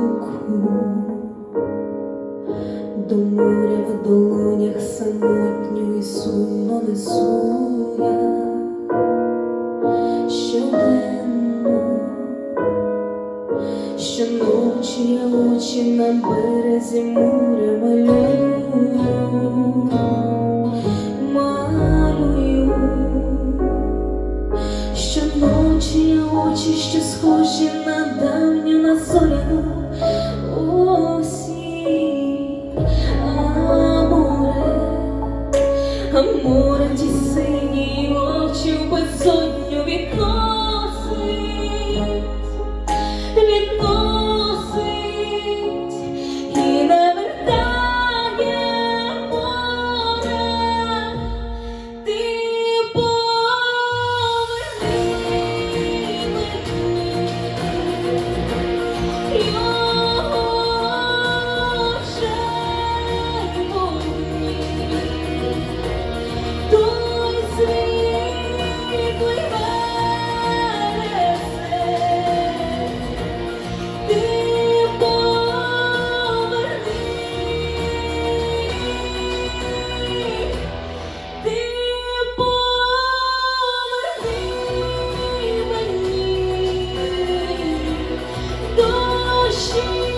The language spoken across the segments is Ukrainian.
розлуку, до моря в долонях самотньо і сумно несу я щоденно, щоночі я очі на березі моря малюю, малюю. Щоночі я очі, що схожі на давню на зоряну дощі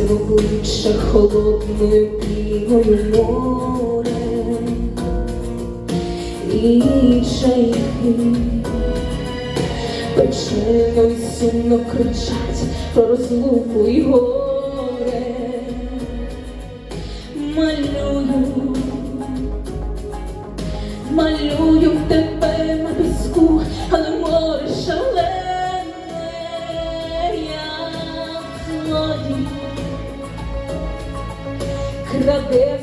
сміється в обличчя холодною піною море. І чайки печено й сумно кричать про розлуку і горе. Малюю малюю тебе на Yeah.